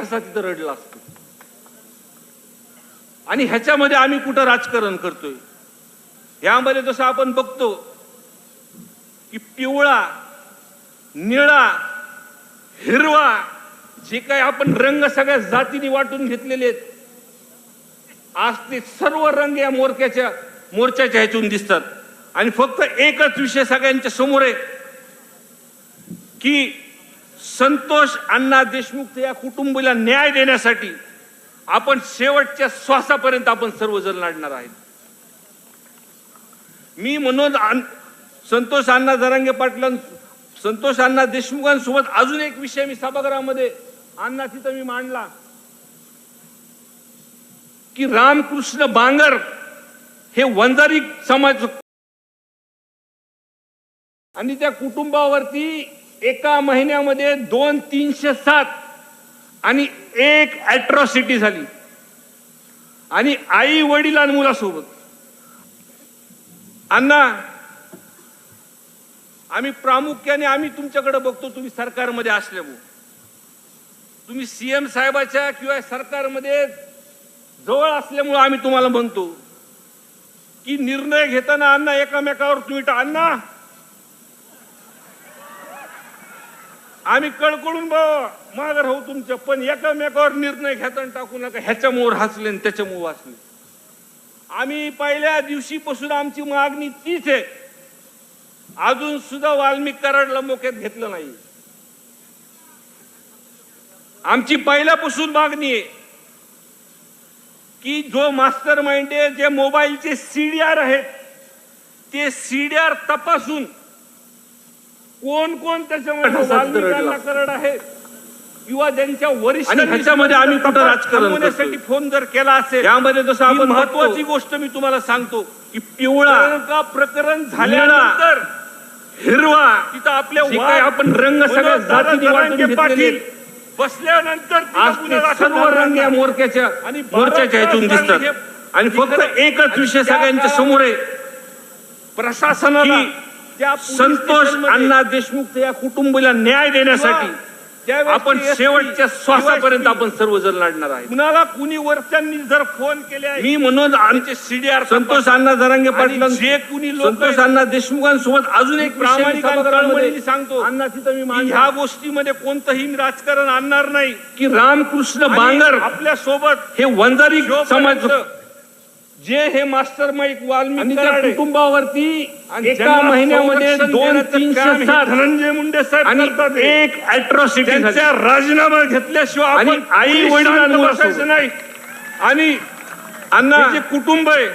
ढसा तिथं रडला असतो. आणि ह्याच्यामध्ये आम्ही कुठं राजकारण करतोय? यामध्ये जसं आपण बघतो की पिवळा निळा हिरवा जे काही आपण रंग सगळ्या जातीने वाटून घेतलेले आहेत आज ते सर्व रंग या मोरक्याच्या मोर्चाच्या ह्यातून दिसतात. आणि फक्त एकच विषय सगळ्यांच्या समोर आहे की संतोष अण्णा देशमुख या कुटुंबाला न्याय देण्यासाठी आपण शेवटच्या श्वासापर्यंत आपण सर्वजण लढणार आहेत. मी म्हणून संतोष अण्णा जरांगे पाटलां संतोष अण्णा देशमुखांसोबत अजून एक विषय मी सभागृहामध्ये अण्णा तिथं मी मांडला. की रामकृष्ण बांगर हे वंजारी समाज आणि त्या कुटुंबावरती एका महिन्यामध्ये दोन तीनशे सात आणि एक ॲट्रॉसिटी झाली. आणि आई वडील आणि मुलासोबत. अण्णा आम्ही प्रामुख्याने आम्ही तुमच्याकडे बघतो तुम्ही सरकारमध्ये असल्यामुळे. तुम्ही सीएम साहेबाच्या किंवा सरकारमध्ये जवळ असल्यामुळे आम्ही तुम्हाला म्हणतो की निर्णय घेताना अण्णा एकामेकावर तुम्ही टा- अण्णा आम्ही कळकळून माग राहू हो तुमच्या पण एकामेकावर निर्णय घेताना टाकू नका. ह्याच्यामुळे हसले आणि त्याच्यामुळे वाचले. आम्ही पहिल्या दिवशीपासून आमची मागणी तीच आहे. अजून सुद्धा वाल्मिक कराडला मोक्यात घेतलं नाही. आमची पहिल्यापासून मागणी आहे की जो मास्टर माइंड आहे जे मोबाईलचे सीडीआर आहेत ते सीडीआर तपासून कोण कोण त्याच्यामध्ये वाल्मिकांना करड आहे किंवा ज्यांच्या वरिष्ठ ह्याच्यामध्ये आम्ही कुठं राजकारण? फोन जर केला असेल यामध्ये जसं आपण महत्वाची गोष्ट मी तुम्हाला सांगतो की पिवळा प्रकरण झाल्यानंतर हिरवा तिथं आपल्या आपण रंग सगळ्या पाटील. बसल्यानंतर सर्व रंग या. मोर्चाच्या आणि मोर्चाच्या ह्यातून दिसतात आणि फक्त एकच विषय सगळ्यांच्या समोर आहे प्रशासनाला संतोष अण्णा देशमुख या कुटुंबाला न्याय देण्यासाठी आपण शेवटच्या श्वासापर्यंत आपण सर्वजण लढणार आहे कुणाला कुणी वरच्यांनी जर फोन केले मी म्हणून त्यांचे सीडीआर संतोष अण्णा जरांगे पाटील जे कुणी संतोष अण्णा देशमुखांसोबत अजून एक प्रामाणिक सांगतो. अण्णा तिथं मी. ह्या गोष्टीमध्ये कोणतंही राजकारण आणणार नाही. की रामकृष्ण बांगर आपल्यासोबत हे वंजारी समाज जे हे मास्टर माईक वाल्मिक कराड कुटुंबावरती आणि एका महिन्यामध्ये दोन तीनशे धनंजय मुंडे साहेब करतात. एक अॅट्रॉसिटी राजीनामा घेतल्याशिवाय आणि आपण आई पोलीस वडील शांत आणि नाही. अण्णा जे कुटुंब आहे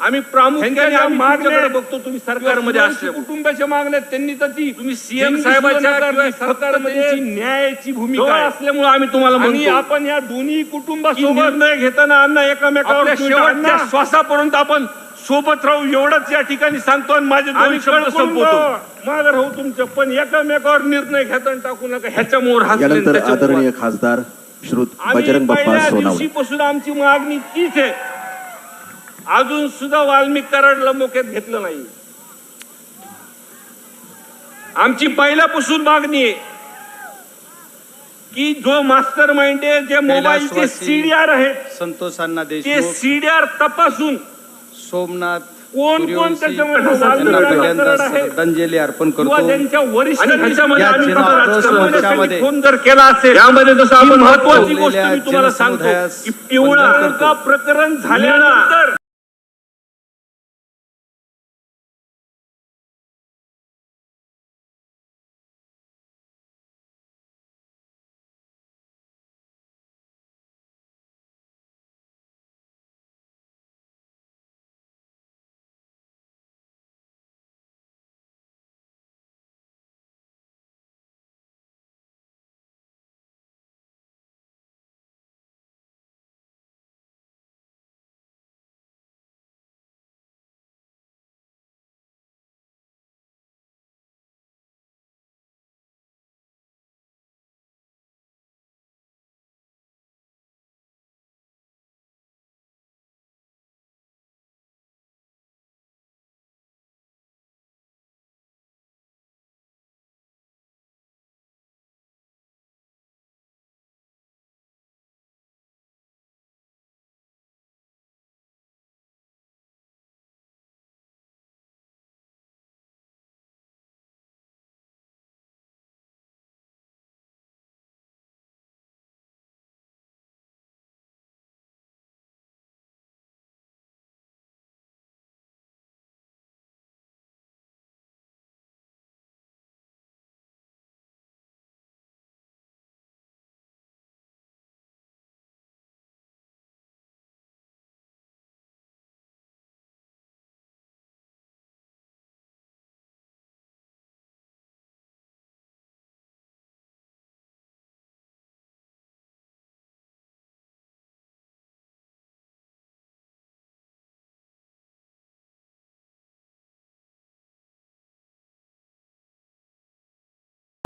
आम्ही प्रामुख्याने ह्यांच्या आम्ही मागण्या तुमच्याकडे बघतो तुम्ही सरकारमध्ये असल्यामुळे. कुटुंबाच्या मागण्या त्यांनी तर ती तुम्ही सीएम साहेबाच्या सरकारमध्ये न्यायाची भूमिका. असल्यामुळे आम्ही तुम्हाला आपण या दोन्ही कुटुंबासोबत निर्णय घेताना अण्णा एकामेकावर शेवटच्या श्वासापर्यंत आपण सोबत राहू एवढंच या ठिकाणी सांगतो आणि माझे दोन आम्ही शब्द संपवतो. मागे राहू तुमचं पण एकामेकावर निर्णय घेताना टाकू नका. ह्याच्यामुळे त्याच्यामुळे आदरणीय खासदार श्रुत आम्ही बजरंग बाप्पा पहिल्या सोनावणे दिवशीपासून आमची मागणी तीच आहे. अजून सुद्धा वाल्मिक कराडला मोक्यात घेतलं नाही. आमची पहिल्यापासून मागणी आहे की जो मास्टर माइंड आहे जे मोबाईलचे सीडीआर आहेत संतोषांना ते सीडीआर तपासून सोमनाथ कोण कोण श्रद्धांजली अर्पण करतो. ज्यांच्या वरिष्ठ आणि ह्याच्यामध्ये या आम्ही जिना कुठं आक्रोश राजकारण मोर्चामध्ये फोन जर केला असेल यामध्ये जसं आपण महत्वाची गोष्ट मी तुम्हाला सांगतो. की पिवळा प्रकरण झाल्यानंतर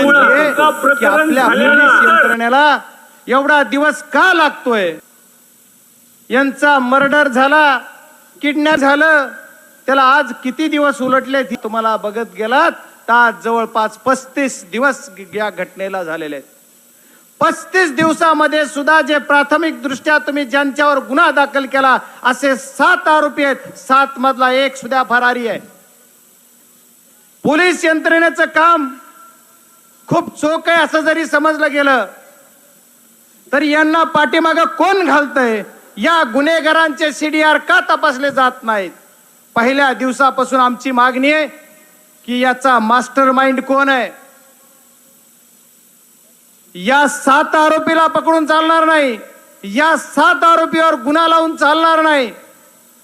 की आपल्या पोलीस यंत्रणेला एवढा दिवस का लागतोय? यांचा मर्डर झाला किडनॅप झालं त्याला आज किती दिवस उलटले तुम्हाला बघत गेलात? तर आज जवळपास पस्तीस दिवस या घटनेला झालेले आहेत. पस्तीस दिवसामध्ये सुद्धा जे प्राथमिक दृष्ट्या तुम्ही ज्यांच्यावर गुन्हा दाखल केला असे सात आरोपी आहेत. सात मधला एक सुद्धा फरारी आहे. पोलीस यंत्रणेचं काम खूप चोख आहे असं जरी समजलं गेलं तर यांना पाठीमागं कोण घालतंय? या गुन्हेगारांचे सीडीआर का तपासले जात नाहीत? पहिल्या दिवसापासून आमची मागणी आहे की याचा मास्टर माइंड कोण आहे? या सात आरोपीला पकडून चालणार नाही. या सात आरोपीवर गुन्हा लावून चालणार नाही.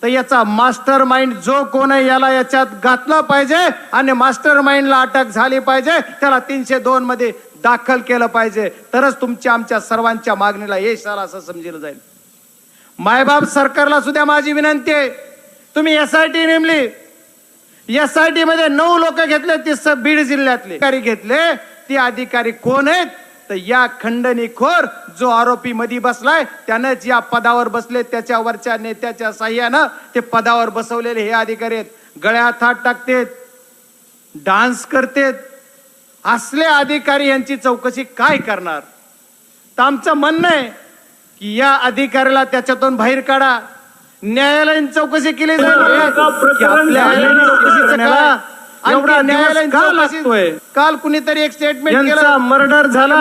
तर याचा मास्टर माइंड जो कोण आहे याला याच्यात घातलं पाहिजे आणि मास्टर माइंडला अटक झाली पाहिजे. त्याला तीनशे दोन मध्ये दाखल केलं पाहिजे. तरच तुमच्या आमच्या सर्वांच्या मागणीला यश आलं असं समजलं जाईल. मायबाप सरकारला सुद्धा माझी विनंती आहे. तुम्ही एस आय टी नेमली. एस आय टी मध्ये नऊ लोक घेतले ते स- बीड जिल्ह्यातले. अधिकारी घेतले ते अधिकारी कोण आहेत? तर या खंडणीखोर जो आरोपी मधी बसलाय त्यानंच या पदावर बसले त्याच्यावरच्या नेत्याच्या साह्यानं ते पदावर बसवलेले हे अधिकारी आहेत. गळ्यात हात टाकतेत डान्स करतेत. असले अधिकारी यांची चौकशी काय करणार? तर आमचं म्हणणं आहे की या अधिकाऱ्याला त्याच्यातून बाहेर काढा. न्यायालयीन चौकशी केली जाईल. एवढा न्यायालयीन का लागतोय? काल कुणीतरी एक स्टेटमेंट केलं. मर्डर झाला.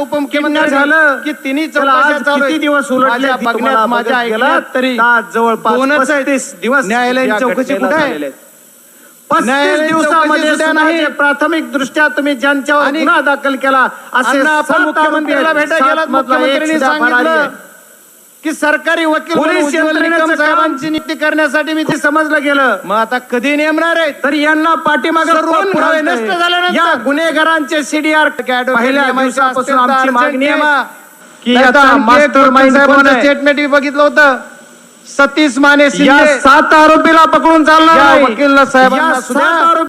उपमुख्यमंत्री झालं. की तिन्ही किती दिवस उलटले बघण्यात माझ्या ऐकल्यात तरी जवळपास पस्तीस दिवस न्यायालयीन चौकशी कुठे आहे? पस्तीस दिवसामध्ये सुद्धा नाही. प्राथमिक दृष्ट्या तुम्ही ज्यांच्यावर गुन्हा दाखल केला असे आपण मुख्यमंत्र्याला भेटा गेलात मुख्यमंत्र्यांनी सांगितलं. की सरकारी वकील पोलीस यंत्रणेचं साहेबांची नियुक्ती करण्यासाठी मी ते समजलं गेलं. मग आता कधी नेमणार आहे? तर यांना पाठीमागे कोण पुरावे नष्ट झाल्यानंतर. या गुन्हेगारांचे सीडीआर पहिल्या दिवसापासून आमची मागणी आहे की याचा मास्टर माइंड स्टेटमेंट बघितलं होतं. सतीश माने या सात आरोपीला पकडून चालणार वकील साहेबांना सुद्धा.